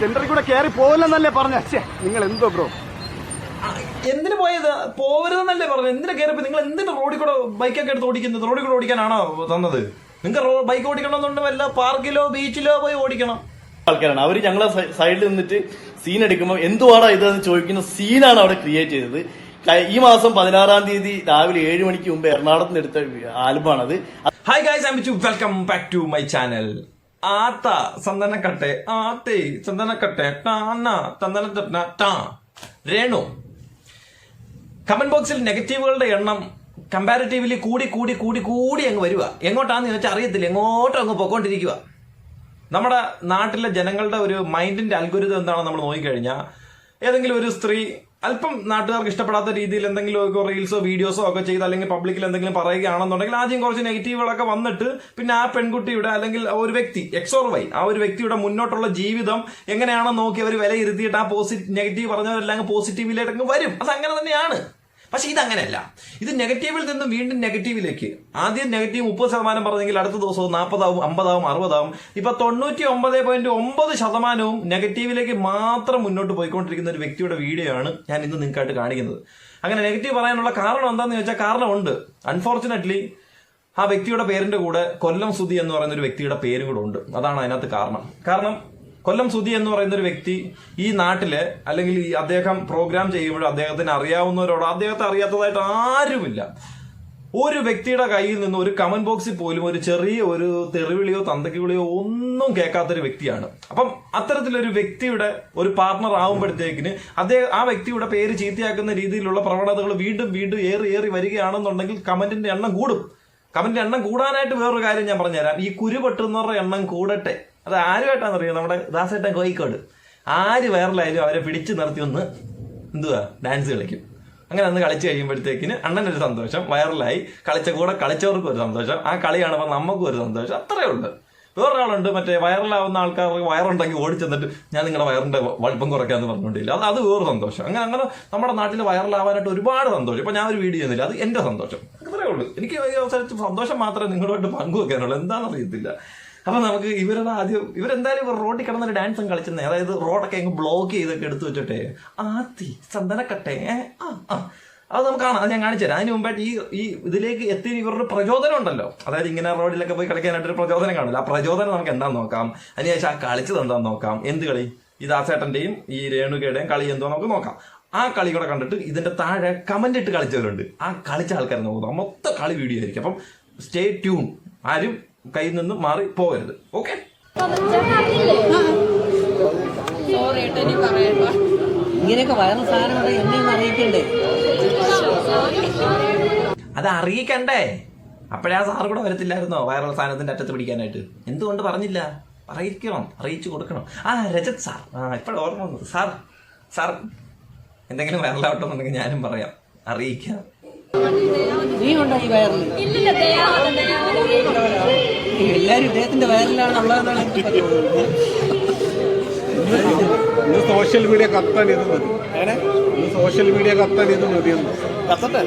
സെന്ററിൽ കൂടെ കയറി പോകില്ലെന്നല്ലേ പറഞ്ഞ? നിങ്ങൾ എന്തോ ബ്രോ എന്തിനു പോയത്? പോവരുതെന്നല്ലേ പറഞ്ഞു. എന്തിനു കയറിപ്പോ നിങ്ങൾ എന്തിനു റോഡിൽ കൂടെ ബൈക്കൊക്കെ എടുത്ത് ഓടിക്കുന്നത്? റോഡിൽ കൂടെ ഓടിക്കാനാണോ തന്നത്? നിങ്ങൾക്ക് ബൈക്ക് ഓടിക്കണമെന്നുണ്ട് വല്ല പാർക്കിലോ ബീച്ചിലോ പോയി ഓടിക്കണം. ആൾക്കാരാണ്. അവർ ഞങ്ങളെ സൈഡിൽ നിന്നിട്ട് സീൻ എടുക്കുമ്പോൾ എന്തുവാടാ ഇതെന്ന് ചോദിക്കുന്ന സീനാണ് അവിടെ ക്രിയേറ്റ് ചെയ്തത്. ഈ മാസം പതിനാറാം തീയതി രാവിലെ ഏഴ് മണിക്ക് മുമ്പ് എറണാകുളത്ത് നിന്ന് എടുത്ത ആൽബമാണത് hi guys I welcome back to my channel ആത്ത ചന്ദനക്കട്ടെ ആത്തേ ചന്ദനക്കട്ടെ ടാന ടാ. രേണു കമന്റ് ബോക്സിൽ നെഗറ്റീവുകളുടെ എണ്ണം കമ്പാരിറ്റീവ്ലി കൂടി കൂടി കൂടി കൂടി അങ്ങ് വരിക എങ്ങോട്ടാന്ന് ചോദിച്ചാൽ അറിയത്തില്ല. എങ്ങോട്ടും അങ്ങ് പൊക്കോണ്ടിരിക്കുക നമ്മുടെ നാട്ടിലെ ജനങ്ങളുടെ ഒരു മൈൻഡിന്റെ അൽഗുരുതം എന്താണെന്ന് നമ്മൾ നോക്കിക്കഴിഞ്ഞാൽ ഏതെങ്കിലും ഒരു സ്ത്രീ അല്പം നാട്ടുകാർക്ക് ഇഷ്ടപ്പെടാത്ത രീതിയിൽ എന്തെങ്കിലും ഒക്കെ റീൽസോ വീഡിയോസോ ഒക്കെ ചെയ്ത് അല്ലെങ്കിൽ പബ്ലിക്കിൽ എന്തെങ്കിലും പറയുകയാണെന്നുണ്ടെങ്കിൽ ആദ്യം കുറച്ച് നെഗറ്റീവുകളൊക്കെ വന്നിട്ട് പിന്നെ ആ പെൺകുട്ടിയുടെ അല്ലെങ്കിൽ ഒരു വ്യക്തി എക്സോർ വൈ ആ ഒരു വ്യക്തിയുടെ മുന്നോട്ടുള്ള ജീവിതം എങ്ങനെയാണെന്ന് നോക്കി അവർ വിലയിരുത്തിയിട്ട് ആ പോസിറ്റീവ് നെഗറ്റീവ് പറഞ്ഞവരെല്ലാം പോസിറ്റീവിലേക്ക് വരും. അത് അങ്ങനെ തന്നെയാണ്. പക്ഷെ ഇതങ്ങനെയല്ല. ഇത് നെഗറ്റീവിൽ നിന്ന് വീണ്ടും നെഗറ്റീവിലേക്ക്. ആദ്യം നെഗറ്റീവ് മുപ്പത് ശതമാനം പറഞ്ഞെങ്കിൽ അടുത്ത ദിവസവും നാൽപ്പതാവും അമ്പതാവും അറുപതാവും. ഇപ്പൊ തൊണ്ണൂറ്റി ഒമ്പത് പോയിന്റ് ഒമ്പത് ശതമാനവും നെഗറ്റീവിലേക്ക് മാത്രം മുന്നോട്ട് പോയിക്കൊണ്ടിരിക്കുന്ന ഒരു വ്യക്തിയുടെ വീഡിയോ ആണ് ഞാൻ ഇന്ന് നിങ്ങൾക്കായിട്ട് കാണിക്കുന്നത്. അങ്ങനെ നെഗറ്റീവ് പറയാനുള്ള കാരണം എന്താണെന്ന് ചോദിച്ചാൽ കാരണമുണ്ട്. അൺഫോർച്ചുനേറ്റ്ലി ആ വ്യക്തിയുടെ പേരിന്റെ കൂടെ കൊല്ലം സുധി എന്ന് പറയുന്ന ഒരു വ്യക്തിയുടെ പേരും കൂടെ ഉണ്ട്. അതാണ് അതിനകത്ത് കാരണം. കാരണം കൊല്ലം സുധി എന്ന് പറയുന്ന ഒരു വ്യക്തി ഈ നാട്ടിൽ അല്ലെങ്കിൽ ഈ അദ്ദേഹം പ്രോഗ്രാം ചെയ്യുമ്പോൾ അദ്ദേഹത്തിന് അറിയാവുന്നവരോട് അദ്ദേഹത്തെ അറിയാത്തതായിട്ട് ആരുമില്ല. ഒരു വ്യക്തിയുടെ കയ്യിൽ നിന്ന് ഒരു കമന്റ് ബോക്സിൽ പോലും ഒരു ചെറിയ ഒരു തെറിവിളിയോ തന്തയ്ക്കുവിളിയോ ഒന്നും കേൾക്കാത്തൊരു വ്യക്തിയാണ്. അപ്പം അത്തരത്തിലൊരു വ്യക്തിയുടെ ഒരു പാർട്ണർ ആവുമ്പോഴത്തേക്കിന് അദ്ദേഹം ആ വ്യക്തിയുടെ പേര് ചീത്തയാക്കുന്ന രീതിയിലുള്ള പ്രവണതകൾ വീണ്ടും വീണ്ടും ഏറി ഏറി വരികയാണെന്നുണ്ടെങ്കിൽ കമന്റിന്റെ എണ്ണം കൂടും. കമന്റിന്റെ എണ്ണം കൂടാനായിട്ട് വേറൊരു കാര്യം ഞാൻ പറഞ്ഞുതരാം. ഈ കുരുപെട്ടുന്നവരുടെ എണ്ണം കൂടട്ടെ. അത് ആരുമായിട്ടാണെന്നറിയോ? നമ്മുടെ ദാസേട്ടൻ കോഴിക്കോട്. ആര് വൈറലായാലും അവരെ പിടിച്ചു നിർത്തി ഒന്ന് എന്തുവാ? ഡാൻസ് കളിക്കും. അങ്ങനെ അന്ന് കളിച്ചു കഴിയുമ്പോഴത്തേക്കിന് അണ്ണനൊരു സന്തോഷം വൈറലായി. കളിച്ച കൂടെ കളിച്ചവർക്കും ഒരു സന്തോഷം. ആ കളി കാണുമ്പോൾ നമുക്കും ഒരു സന്തോഷം. അത്രേ ഉള്ളൂ. വേറൊരാളുണ്ട് മറ്റേ വൈറലാവുന്ന ആൾക്കാർക്ക് വയറുണ്ടെങ്കിൽ ഓടിച്ചെന്നിട്ട് ഞാൻ നിങ്ങളുടെ വയറിന്റെ വലുപ്പം കുറയ്ക്കാന്ന് പറഞ്ഞുകൊണ്ടില്ല അത് അത് വേറെ സന്തോഷം. അങ്ങനെ അങ്ങനെ നമ്മുടെ നാട്ടിൽ വൈറലാവാനായിട്ട് ഒരുപാട് സന്തോഷം. ഇപ്പൊ ഞാൻ ഒരു വീഡിയോ ചെയ്യുന്നില്ല. അത് എന്റെ സന്തോഷം. അത്രേ ഉള്ളൂ. എനിക്ക് ഈ അവസരത്തിൽ സന്തോഷം മാത്രമേ നിങ്ങളുമായിട്ട് പങ്കുവെക്കാനുള്ളൂ. എന്താണെന്ന് അറിയത്തില്ല അപ്പൊ നമുക്ക് ഇവരുടെ ആദ്യം ഇവരെന്തായാലും ഇവർ റോഡിൽ കിടന്നൊരു ഡാൻസും കളിച്ചെന്നേ. അതായത് റോഡൊക്കെ അങ്ങ് ബ്ലോക്ക് ചെയ്തൊക്കെ എടുത്തു വെച്ചിട്ടെ. ആത്തി ചന്ദനക്കട്ടെ. അത് നമുക്ക് കാണാം. അത് ഞാൻ കാണിച്ചു തരാം. അതിന് മുമ്പായിട്ട് ഈ ഈ ഇതിലേക്ക് എത്തി ഇവരുടെ പ്രചോദനം ഉണ്ടല്ലോ. അതായത് ഇങ്ങനെ റോഡിലൊക്കെ പോയി കളിക്കാനായിട്ട് ഒരു പ്രചോദനം കാണില്ല ആ പ്രചോദനം നമുക്ക് എന്താന്ന് നോക്കാം? അതിനുശേഷം ആ കളിച്ചത് എന്താന്ന് നോക്കാം? എന്ത് കളി? ഈ ദാസേട്ടന്റെയും ഈ രേണുകയുടെയും കളി എന്തോ നമുക്ക് നോക്കാം. ആ കളി കൂടെ കണ്ടിട്ട് ഇതിന്റെ താഴെ കമന്റ് ഇട്ട് കളിച്ചവരുണ്ട്. ആ കളിച്ച ആൾക്കാരെ നോക്കാം. മൊത്തം കളി വീഡിയോ ആയിരിക്കും. അപ്പം സ്റ്റേ ട്യൂൺ ആരും കയ്യിൽ നിന്ന് മാറി പോകരുത്. ഓക്കെ ഇങ്ങനെയൊക്കെ സാധനം എന്നെ അറിയിക്കണ്ടേ? അത് അറിയിക്കണ്ടേ? അപ്പോഴേ ആ സാർ കൂടെ വരത്തില്ലായിരുന്നോ? വൈറൽ സാധനത്തിന്റെ അറ്റത്ത് പിടിക്കാനായിട്ട്. എന്തുകൊണ്ട് പറഞ്ഞില്ല? അറിയിക്കണം അറിയിച്ചു കൊടുക്കണം. ആ രജത് സാർ. ആ ഇപ്പോഴും ഓർമ്മ വന്നത്. സാർ സാർ എന്തെങ്കിലും വൈറലാവട്ടെന്നുണ്ടെങ്കിൽ ഞാനും പറയാം. അറിയിക്കാം. നീ ഉണ്ടോ ഈ വയറിൽ എല്ലാരും ഇദ്ദേഹത്തിന്റെ വയറിലാണ് ഉള്ളതെന്നാണ് എനിക്ക് സോഷ്യൽ മീഡിയ കത്താൻ ഇത് മതി. സോഷ്യൽ മീഡിയ കത്താൻ ഇത് മതിയെന്ന്. കത്തട്ടെ?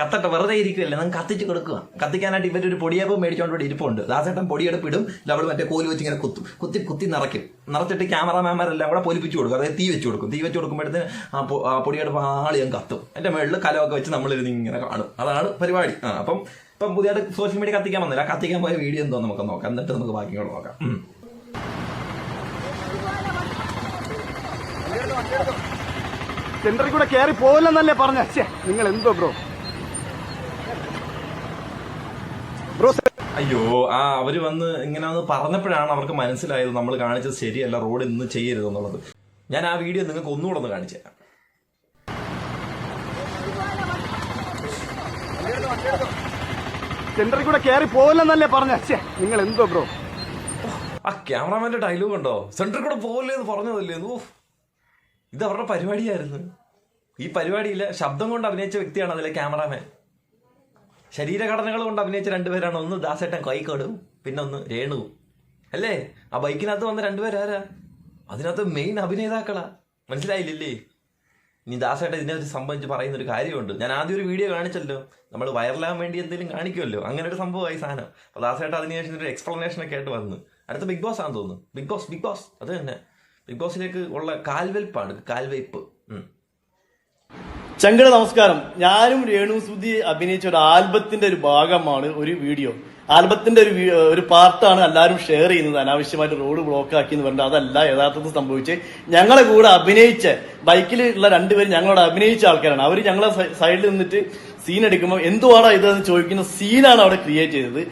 കത്തട്ടെ വെറുതെ ഇരിക്കുകയല്ലേ നമുക്ക് കത്തിച്ച് കൊടുക്കുക കത്തിക്കാനായിട്ട് ഇവരൊരു പൊടിയപ്പം മേടിച്ചോണ്ട് ഇവിടെ ഇരിപ്പുണ്ട്. ദാസേട്ടൻ പൊടിയെടുപ്പ് ഇടും അവൾ മറ്റേ കോൽ വെച്ച് ഇങ്ങനെ കുത്തും. കുത്തി കുത്തി നിറയ്ക്കും. നിറച്ചിട്ട് ക്യാമറമാൻമാരെല്ലാം കൂടെ പൊലിപ്പിച്ചു കൊടുക്കും. അതായത് തീ വെച്ച് കൊടുക്കും. തീ വെച്ച് കൊടുക്കുമ്പോഴത്തേന് ആ പൊടിയെടുപ്പ് ആളിയും കത്തും. എന്റെ മുകളിൽ കലമൊക്കെ വെച്ച് നമ്മളിരുന്ന് ഇങ്ങനെ കാണും. അതാണ് പരിപാടി. ആ അപ്പം ഇപ്പം പുതിയതായിട്ട് സോഷ്യൽ മീഡിയ കത്തിക്കാൻ വന്നില്ല. കത്തിക്കാൻ പോയ വീഡിയോ എന്തോ നമുക്ക് നോക്കാം. എന്നിട്ട് നമുക്ക് ബാക്കി നോക്കാം. സെന്ററിൽ കൂടെ കയറി പോകില്ലെന്നല്ലേ പറഞ്ഞേ? നിങ്ങൾ എന്തോ ബ്രോ അയ്യോ ആ അവർ വന്ന് ഇങ്ങനെ ഒന്ന് പറഞ്ഞപ്പോഴാണ് അവർക്ക് മനസ്സിലായത് നമ്മൾ കാണിച്ചത് ശരിയല്ല റോഡ് ഇന്ന് ചെയ്യരുത് എന്നുള്ളത്. ഞാൻ ആ വീഡിയോ നിങ്ങൾക്ക് ഒന്നുകൂടെ ഒന്ന് കാണിച്ചു തരാം. സെന്ററിൽ കൂടെ കയറി പോകില്ലെന്നല്ലേ പറഞ്ഞ? നിങ്ങൾ എന്തോ ബ്രോ? ആ ക്യാമറാമാന്റെ ഡയലോഗ് ഉണ്ടോ? സെന്ററിൽ കൂടെ പോകില്ലേ എന്ന് പറഞ്ഞതല്ലേ ഇത് അവരുടെ പരിപാടിയായിരുന്നു. ഈ പരിപാടിയിലെ ശബ്ദം കൊണ്ട് അഭിനയിച്ച വ്യക്തിയാണ് അതിലെ ക്യാമറാമാൻ. ശരീരഘടനകൾ കൊണ്ട് അഭിനയിച്ച രണ്ടുപേരാണ്. ഒന്ന് ദാസേട്ടൻ കൈക്കോടും പിന്നെ ഒന്ന് രേണുവും. അല്ലേ? ആ ബൈക്കിനകത്ത് വന്ന രണ്ടുപേരാരാ? അതിനകത്ത് മെയിൻ അഭിനേതാക്കളാ. മനസ്സിലായില്ലേ ഇനി ദാസേട്ടൻ ഇതിനെ ഒരു സംബന്ധിച്ച് പറയുന്ന ഒരു കാര്യമുണ്ട്. ഞാൻ ആദ്യം ഒരു വീഡിയോ കാണിച്ചല്ലോ. നമ്മൾ വൈറലാകാൻ വേണ്ടി എന്തെങ്കിലും കാണിക്കുമല്ലോ. അങ്ങനെ ഒരു സംഭവമായി സാധനം. അപ്പോൾ ദാസേട്ട അതിനുശേഷം ഒരു എക്സ്പ്ലനേഷൻ ഒക്കെ ആയിട്ട് വന്ന്. അടുത്ത ബിഗ് ബോസ് ആണെന്ന് തോന്നുന്നു. ബിഗ് ബോസ് ബിഗ് ബോസ് അത് തന്നെ. ബിഗ് ബോസിലേക്ക് ഉള്ള കാൽവെൽപ്പാണ്. കാൽവെയ്പ്പ്. ചങ്കട നമസ്കാരം. ഞാനും രേണു സുധി അഭിനയിച്ച ഒരു ആൽബത്തിന്റെ ഒരു ഭാഗമാണ് ഒരു വീഡിയോ. ആൽബത്തിന്റെ ഒരു ഒരു പാർട്ടാണ് എല്ലാവരും ഷെയർ ചെയ്യുന്നത്. അനാവശ്യമായിട്ട് റോഡ് ബ്ലോക്ക് ആക്കി എന്ന് പറഞ്ഞാൽ അതല്ല യഥാർത്ഥത്തിൽ സംഭവിച്ച് ഞങ്ങളെ കൂടെ അഭിനയിച്ച ബൈക്കിൽ ഉള്ള രണ്ടുപേരും ഞങ്ങളോട് അഭിനയിച്ച ആൾക്കാരാണ്. അവർ ഞങ്ങളെ സൈഡിൽ നിന്നിട്ട് സീൻ എടുക്കുമ്പോൾ എന്തുവാടാ ഇതെന്ന് ചോദിക്കുന്ന സീനാണ് അവിടെ ക്രിയേറ്റ് ചെയ്തത്.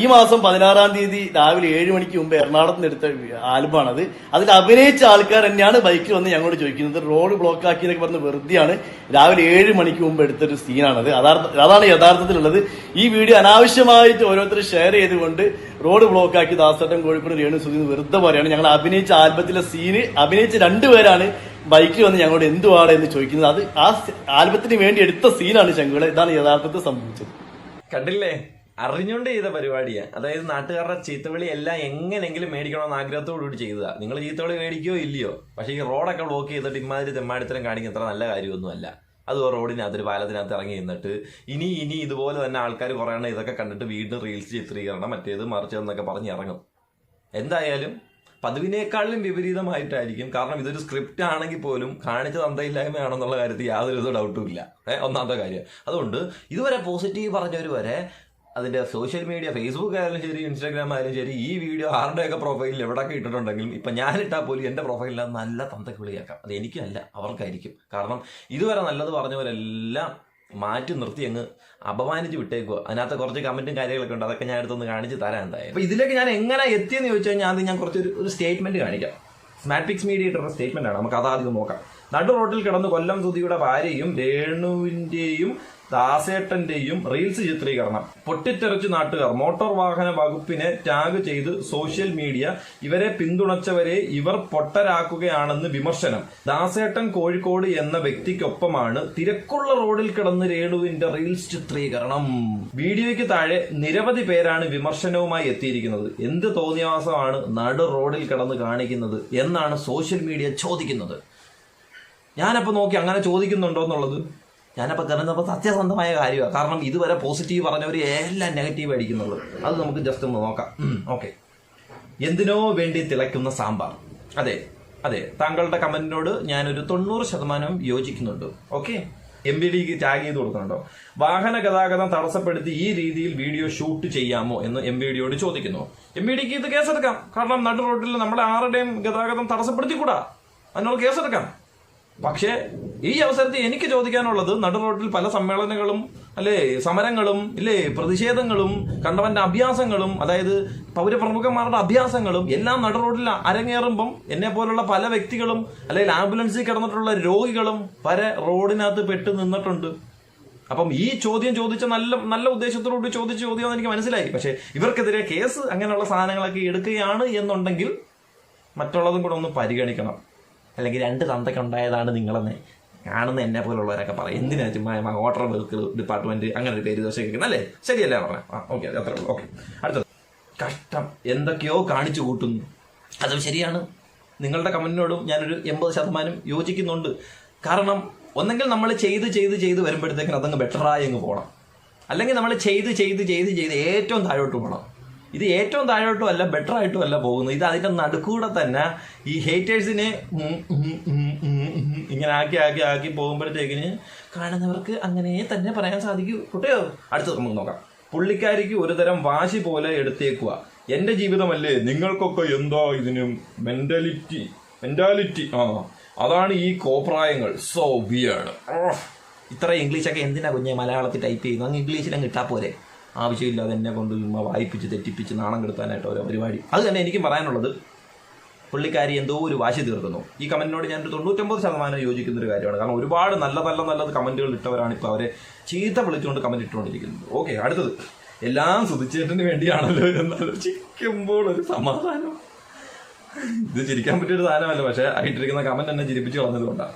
ഈ മാസം പതിനാറാം തീയതി രാവിലെ ഏഴ് മണിക്ക് മുമ്പ് എറണാകുളത്ത് നിന്ന് എടുത്ത അത് അതിൽ അഭിനയിച്ച ആൾക്കാർ തന്നെയാണ് ബൈക്കിൽ വന്ന് ഞങ്ങളോട് ചോദിക്കുന്നത്. റോഡ് ബ്ലോക്ക് ആക്കി എന്നൊക്കെ പറഞ്ഞ് വെറുതെയാണ് രാവിലെ ഏഴ് മണിക്ക് മുമ്പ് എടുത്തൊരു സീനാണത്. അതാണ് യഥാർത്ഥത്തിലുള്ളത്. ഈ വീഡിയോ അനാവശ്യമായിട്ട് ഓരോരുത്തർ ഷെയർ ചെയ്തുകൊണ്ട് റോഡ് ബ്ലോക്ക് ആക്കി ദാസട്ടം കോഴിക്കോട് രേണു സുധീന്ന് വെറുതെ പറയാണ്. ഞങ്ങൾ അഭിനയിച്ച ആൽബത്തിലെ സീന് അഭിനയിച്ച രണ്ടുപേരാണ് ബൈക്കിൽ വന്ന് ഞങ്ങളോട് എന്തുവാണ് എന്ന് ചോദിക്കുന്നത്. അത് ആ ആൽബത്തിന് വേണ്ടി എടുത്ത സീനാണ് ശങ്കുള ഇതാണ് യഥാർത്ഥത്തിൽ സംഭവിച്ചത്. കണ്ടില്ലേ? അറിഞ്ഞുകൊണ്ട് ചെയ്ത പരിപാടിയാണ് അതായത് നാട്ടുകാരുടെ ചീത്തവിളി എല്ലാം എങ്ങനെങ്കിലും മേടിക്കണമെന്ന് ആഗ്രഹത്തോടു കൂടി ചെയ്തതാ. നിങ്ങൾ ചീത്തവിളി മേടിക്കുകയോ ഇല്ലയോ? പക്ഷേ ഈ റോഡൊക്കെ ബ്ലോക്ക് ചെയ്തിട്ട് ഇമാതിരി തെമ്മാടിത്തരം കാണിക്കുന്ന അത്ര നല്ല കാര്യമൊന്നുമല്ല. അത് റോഡിനകത്ത് ഒരു പാലത്തിനകത്ത് ഇറങ്ങി നിന്നിട്ട് ഇനി ഇനി ഇതുപോലെ തന്നെ ആൾക്കാർ കുറയണം ഇതൊക്കെ കണ്ടിട്ട് വീണ്ടും റീൽസ് ചിത്രീകരണം മറ്റേത് മറിച്ചതെന്നൊക്കെ പറഞ്ഞ് ഇറങ്ങും. എന്തായാലും പതിവിനേക്കാളിലും വിപരീതമായിട്ടായിരിക്കും. കാരണം ഇതൊരു സ്ക്രിപ്റ്റ് ആണെങ്കിൽ പോലും കാണിച്ച തന്തയില്ലായ്മയാണെന്നുള്ള കാര്യത്തിൽ യാതൊരു ഡൗട്ടും ഇല്ല. ഏഹ് ഒന്നാമത്തെ കാര്യം. അതുകൊണ്ട് ഇതുവരെ പോസിറ്റീവ് പറഞ്ഞവർ വരെ അതിന്റെ സോഷ്യൽ മീഡിയ ഫേസ്ബുക്ക് ആയാലും ശരി ഇൻസ്റ്റാഗ്രാം ആയാലും ശരി ഈ വീഡിയോ ആരുടെയൊക്കെ പ്രൊഫൈലിൽ എവിടെയൊക്കെ ഇട്ടിട്ടുണ്ടെങ്കിലും ഇപ്പം ഞാനിട്ടാൽ പോലും എന്റെ പ്രൊഫൈലിൽ അത് നല്ല തന്തക്ക് വിളിയാക്കാം. അത് എനിക്കല്ല അവർക്കായിരിക്കും. കാരണം ഇതുവരെ നല്ലത് പറഞ്ഞവരെല്ലാം മാറ്റി നിർത്തി അങ്ങ് അപമാനിച്ച് വിട്ടേക്കുക അതിനകത്ത് കുറച്ച് കമന്റും കാര്യങ്ങളൊക്കെ ഉണ്ട് അതൊക്കെ ഞാൻ എടുത്തൊന്ന് കാണിച്ച് തരാൻ എന്തായാലും. അപ്പോൾ ഇതിലേക്ക് ഞാൻ എങ്ങനെ എത്തിയെന്ന് ചോദിച്ചു കഴിഞ്ഞാൽ അത് ഞാൻ കുറച്ചൊരു ഒരു സ്റ്റേറ്റ്മെന്റ് കാണിക്കാം. സ്മാറ്റ്പിക്സ് മീഡിയ ഇട്ടുള്ള സ്റ്റേറ്റ്മെന്റ് ആണ്. നമുക്ക് അതാദ്യം നോക്കാം. നടു റോട്ടിൽ കിടന്ന് കൊല്ലം സുധിയുടെ ഭാര്യയും രേണുവിന്റെയും ദാസേട്ടന്റെയും റീൽസ് ചിത്രീകരണം. പൊട്ടിത്തെറിച്ച് നാട്ടുകാർ മോട്ടോർ വാഹന വകുപ്പിനെ ടാഗ് ചെയ്ത് സോഷ്യൽ മീഡിയ ഇവരെ പിന്തുണച്ചവരെ ഇവർ പൊട്ടരാക്കുകയാണെന്ന് വിമർശനം. ദാസേട്ടൻ കോഴിക്കോട് എന്ന വ്യക്തിക്കൊപ്പമാണ് തിരക്കുള്ള റോഡിൽ കിടന്ന് രേണുവിന്റെ റീൽസ് ചിത്രീകരണം. വീഡിയോയ്ക്ക് താഴെ നിരവധി പേരാണ് വിമർശനവുമായി എത്തിയിരിക്കുന്നത്. എന്ത് തോന്നിയവാസമാണ് നടു റോഡിൽ കിടന്ന് കാണിക്കുന്നത് എന്നാണ് സോഷ്യൽ മീഡിയ ചോദിക്കുന്നത്. ഞാനപ്പോൾ നോക്കി അങ്ങനെ ചോദിക്കുന്നുണ്ടോ എന്നുള്ളത്? ഞാനപ്പോൾ കരുതുന്നപ്പോൾ സത്യസന്ധമായ കാര്യമാണ് കാരണം ഇതുവരെ പോസിറ്റീവ് പറഞ്ഞവർ എല്ലാം നെഗറ്റീവ് അടിക്കുന്നുള്ളൂ അത് നമുക്ക് ജസ്റ്റ് ഒന്ന് നോക്കാം. ഓക്കെ എന്തിനോ വേണ്ടി തിളയ്ക്കുന്ന സാമ്പാർ. അതെ അതെ. താങ്കളുടെ കമന്റിനോട് ഞാനൊരു തൊണ്ണൂറ് ശതമാനം യോജിക്കുന്നുണ്ട്. ഓക്കെ എം ബി ഡിക്ക് ടാഗ് ചെയ്ത് കൊടുക്കുന്നുണ്ടോ? വാഹന ഗതാഗതം തടസ്സപ്പെടുത്തി ഈ രീതിയിൽ വീഡിയോ ഷൂട്ട് ചെയ്യാമോ എന്ന് എം ബി ഡിയോട് ചോദിക്കുന്നു. എം ബി ഡിക്ക് ഇത് കേസെടുക്കാം. കാരണം നടു റോഡിൽ നമ്മളെ ആരുടെയും ഗതാഗതം തടസ്സപ്പെടുത്തിക്കൂടാ? അതിനോട് കേസെടുക്കാം. പക്ഷേ ഈ അവസരത്തിൽ എനിക്ക് ചോദിക്കാനുള്ളത് നടു റോഡിൽ പല സമ്മേളനങ്ങളും അല്ലേ സമരങ്ങളും ഇല്ലേ പ്രതിഷേധങ്ങളും കണ്ടവന്റെ അഭ്യാസങ്ങളും അതായത് പൗരപ്രമുഖന്മാരുടെ അഭ്യാസങ്ങളും എല്ലാം നടു റോഡിൽ അരങ്ങേറുമ്പം എന്നെ പോലുള്ള പല വ്യക്തികളും അല്ലെങ്കിൽ ആംബുലൻസിൽ കിടന്നിട്ടുള്ള രോഗികളും വരെ റോഡിനകത്ത് പെട്ട് നിന്നിട്ടുണ്ട്. അപ്പം ഈ ചോദ്യം ചോദിച്ച നല്ല നല്ല ഉദ്ദേശത്തോടുകൂടി ചോദിച്ച ചോദ്യം എനിക്ക് മനസ്സിലായി. പക്ഷേ ഇവർക്കെതിരെ കേസ് അങ്ങനെയുള്ള സാധനങ്ങളൊക്കെ എടുക്കുകയാണ് എന്നുണ്ടെങ്കിൽ മറ്റുള്ളതും കൂടെ ഒന്ന് പരിഗണിക്കണം. അല്ലെങ്കിൽ രണ്ട് തന്തയ്ക്ക് ഉണ്ടായതാണ് നിങ്ങളെന്ന് കാണുന്ന എന്നെ പോലുള്ളവരൊക്കെ പറയും. എന്തിനാ ചുമ്മാ വാട്ടർ വെഹിക്കിൾ ഡിപ്പാർട്ട്മെന്റ് അങ്ങനെ ഒരു പേര് ദോശ കേൾക്കുന്നത് അല്ലേ? ശരിയല്ലേ പറഞ്ഞ. ആ ഓക്കെ അത്രേ ഉള്ളൂ. ഓക്കെ അടുത്തത്. കഷ്ടം. എന്തൊക്കെയോ കാണിച്ചു കൂട്ടുന്നു. അതും ശരിയാണ്. നിങ്ങളുടെ കമന്റിനോടും ഞാനൊരു എൺപത് ശതമാനം യോജിക്കുന്നുണ്ട്. കാരണം ഒന്നെങ്കിൽ നമ്മൾ ചെയ്ത് ചെയ്ത് ചെയ്ത് വരുമ്പോഴത്തേക്കിന് അതങ്ങ് ബെറ്ററായി അങ്ങ് പോകണം അല്ലെങ്കിൽ നമ്മൾ ചെയ്ത് ചെയ്ത് ചെയ്ത് ചെയ്ത് ഏറ്റവും താഴോട്ട് പോകണം ഇത് ഏറ്റവും താഴോട്ടും അല്ല ബെറ്റർ ആയിട്ടും അല്ല പോകുന്നത്. ഇത് അതിന്റെ നടുക്കൂടെ തന്നെ ഈ ഹേറ്റേഴ്സിനെ ഇങ്ങനെ ആക്കി ആക്കി ആക്കി പോകുമ്പോഴത്തേക്കിന് കാണുന്നവർക്ക് അങ്ങനെ തന്നെ പറയാൻ സാധിക്കൂ. കുട്ടയോ അടുത്തത് നമുക്ക് നോക്കാം. പുള്ളിക്കാരിക്ക് ഒരുതരം വാശി പോലെ എടുത്തേക്കുക എന്റെ ജീവിതമല്ലേ നിങ്ങൾക്കൊക്കെ എന്തോ ഇതിന് മെന്റാലിറ്റി മെന്റാലിറ്റി ആ അതാണ് ഈ കോപ്രായങ്ങൾ. സോ വിയാണ് ഇത്ര ഇംഗ്ലീഷൊക്കെ എന്തിനാ കുഞ്ഞെ മലയാളത്തിൽ ടൈപ്പ് ചെയ്യുന്നു? അങ്ങ് ഇംഗ്ലീഷിൽ അങ്ങ് ഇട്ടാ പോരെ. ആവശ്യമില്ലാതെ എന്നെ കൊണ്ട് ചുമ്മാ വായിപ്പിച്ച് തെറ്റിപ്പിച്ച് നാണം കെടുത്താനായിട്ട് ഓരോ പരിപാടി. അത് തന്നെ എനിക്കും പറയാനുള്ളത് പുള്ളിക്കാരി എന്തോ ഒരു വാശി തീർക്കുന്നു. ഈ കമന്റിനോട് ഞാൻ തൊണ്ണൂറ്റൊമ്പത് ശതമാനം യോജിക്കുന്ന ഒരു കാര്യമാണ്. കാരണം ഒരുപാട് നല്ല നല്ല നല്ലത് കമന്റുകൾ ഇട്ടവരാണ് ഇപ്പോൾ അവരെ ചീത്ത വിളിച്ചുകൊണ്ട് കമന്റ് ഇട്ടുകൊണ്ടിരിക്കുന്നത്. ഓക്കെ അടുത്തത്. എല്ലാം സുധിച്ചേട്ടന് വേണ്ടിയാണല്ലോ എന്നാലോചിക്കുമ്പോൾ ഒരു സമാധാനം. ഇത് ചിരിക്കാൻ പറ്റിയൊരു സാധനമല്ല പക്ഷേ ആയിട്ടിരിക്കുന്ന കമന്റ് എന്നെ ചിരിപ്പിച്ച് കളഞ്ഞത് കൊണ്ടാണ്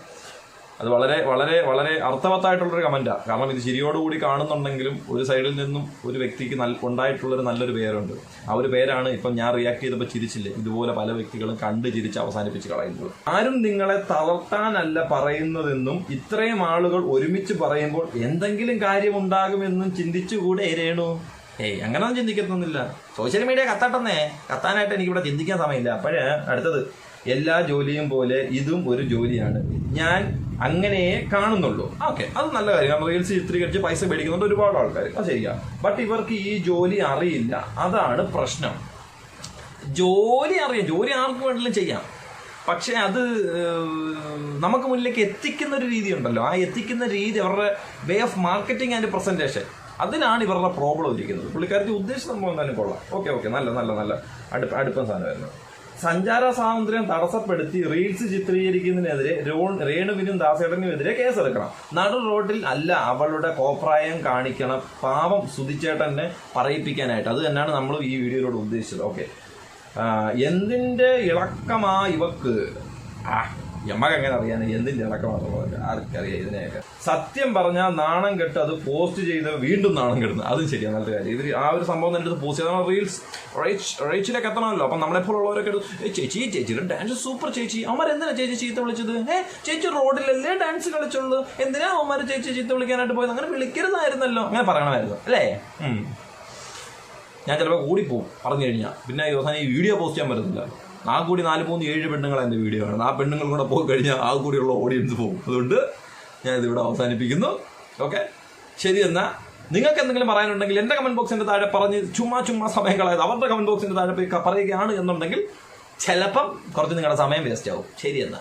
അത് വളരെ വളരെ വളരെ അർത്ഥവത്തായിട്ടുള്ളൊരു കമന്റാണ് കാരണം ഇത് ശരിയോടുകൂടി കാണുന്നുണ്ടെങ്കിലും ഒരു സൈഡിൽ നിന്നും ഒരു വ്യക്തിക്ക് നല്ല ഉണ്ടായിട്ടുള്ളൊരു നല്ലൊരു പേരുണ്ട്. ആ ഒരു പേരാണ് ഇപ്പം ഞാൻ റിയാക്ട് ചെയ്തപ്പോൾ ചിരിച്ചില്ലേ? ഇതുപോലെ പല വ്യക്തികളും കണ്ട് ചിരിച്ച് അവസാനിപ്പിച്ച് കളയുന്നത്. ആരും നിങ്ങളെ തളർത്താനല്ല പറയുന്നതെന്നും ഇത്രയും ആളുകൾ ഒരുമിച്ച് പറയുമ്പോൾ എന്തെങ്കിലും കാര്യമുണ്ടാകുമെന്നും ചിന്തിച്ചുകൂടെ രേണു. ഏയ് അങ്ങനൊന്നും ചിന്തിക്കത്തൊന്നുമില്ല. Social media കത്തട്ടെന്നേ. കത്താനായിട്ട് എനിക്കിവിടെ ചിന്തിക്കാൻ സമയമില്ല. അപ്പോഴേ അടുത്തത്. എല്ലാ ജോലിയും പോലെ ഇതും ഒരു ജോലിയാണ്. ഞാൻ അങ്ങനെയേ കാണുന്നുള്ളൂ. ഓക്കെ അത് നല്ല കാര്യം. റീൽസ് ചിത്രീകരിച്ച് പൈസ മേടിക്കുന്നുണ്ട് ഒരുപാട് ആൾക്കാർ അത് ശരിയാ. ബട്ട് ഇവർക്ക് ഈ ജോലി അറിയില്ല. അതാണ് പ്രശ്നം. ജോലി അറിയാം. ജോലി ആർക്ക് വേണമെങ്കിലും ചെയ്യാം. പക്ഷെ അത് നമുക്ക് മുന്നിലേക്ക് എത്തിക്കുന്ന ഒരു രീതി ഉണ്ടല്ലോ. ആ എത്തിക്കുന്ന രീതി അവരുടെ way of marketing and presentation അതിലാണ് ഇവരുടെ പ്രോബ്ലം ഇരിക്കുന്നത്. പുള്ളിക്കാരത്തി ഉദ്ദേശിച്ച സംഭവം എന്തായാലും കൊള്ളാം. ഓക്കെ ഓക്കെ നല്ല നല്ല നല്ല അടുപ്പ അടുപ്പം സാധനമായിരുന്നു. സഞ്ചാര സ്വാതന്ത്ര്യം തടസ്സപ്പെടുത്തി റീൽസ് ചിത്രീകരിക്കുന്നതിനെതിരെ രോൺ രേണുവിനും ദാസേട്ടനുമെതിരെ കേസെടുക്കണം. നടു റോഡിൽ അല്ല അവളുടെ കോപ്രായം കാണിക്കണം. പാവം സുധിച്ചേട്ടനെ പറയിപ്പിക്കാനായിട്ട്. അത് തന്നെയാണ് നമ്മൾ ഈ വീഡിയോയിലൂടെ ഉദ്ദേശിച്ചത്. ഓക്കെ. എന്തിന്റെ ഇളക്കമാ ഇവക്ക്? ആ യമക്ക് എങ്ങനെ അറിയാൻ എന്തിന്റെ ഇളക്കമാണെന്നുള്ളത് ആർക്കറിയാം ഇതിനെയൊക്കെ. സത്യം പറഞ്ഞാൽ നാണം കെട്ട് അത് പോസ്റ്റ് ചെയ്ത് വീണ്ടും നാണം കെടുന്നു. അതും ശരിയാണ് നല്ല കാര്യം. ഇവർ ആ ഒരു സംഭവം തന്നെ എടുത്ത് പോസ്റ്റ് ചെയ്താൽ റീൽസ് റീച്ച് റീച്ചിലേക്ക് എത്തണമല്ലോ. അപ്പം നമ്മളെപ്പോലുള്ളവരൊക്കെ എടുത്ത് "ഏയ് ചേച്ചി ചേച്ചിയുടെ ഡാൻസ് സൂപ്പർ ചേച്ചി. അമ്മ എന്തിനാ ചേച്ചി ചീത്ത വിളിച്ചത്? ഏ ചേച്ചി റോഡിലല്ലേ ഡാൻസ് കളിച്ചുള്ളൂ? എന്തിനാ അവന്മാർ ചേച്ചി ചീത്ത വിളിക്കാനായിട്ട് പോയത്? അങ്ങനെ വിളിക്കരുതായിരുന്നല്ലോ. അങ്ങനെ പറയണമായിരുന്നു. അല്ലേ. ഞാൻ ചിലപ്പോൾ കൂടിപ്പോവും പറഞ്ഞു കഴിഞ്ഞാൽ പിന്നെ ഈ ദിവസം ഈ വീഡിയോ പോസ്റ്റ് ചെയ്യാൻ പറ്റത്തില്ല. ആ കൂടി നാല് മൂന്ന് ഏഴ് പെണ്ണുങ്ങളെ എന്റെ വീഡിയോ ആണ് ആ പെണ്ണുങ്ങൾ കൂടെ പോയി കഴിഞ്ഞാൽ ആ കൂടിയുള്ള ഓഡിയൻസ് പോകും. അതുകൊണ്ട് ഞാൻ ഇതിവിടെ അവസാനിപ്പിക്കുന്നു. ഓക്കെ ശരി എന്നാൽ നിങ്ങൾക്ക് എന്തെങ്കിലും പറയാനുണ്ടെങ്കിൽ എന്റെ കമന്റ് ബോക്സിന്റെ താഴെ പറഞ്ഞ് ചുമ്മാ ചുമ്മാ സമയം കളയാതെ അവരുടെ കമന്റ് ബോക്സിന്റെ താഴെ പോയി പറയുകയാണ് എന്നുണ്ടെങ്കിൽ ചിലപ്പം കുറച്ച് നിങ്ങളുടെ സമയം വേസ്റ്റ് ആവും. ശരി എന്നാ.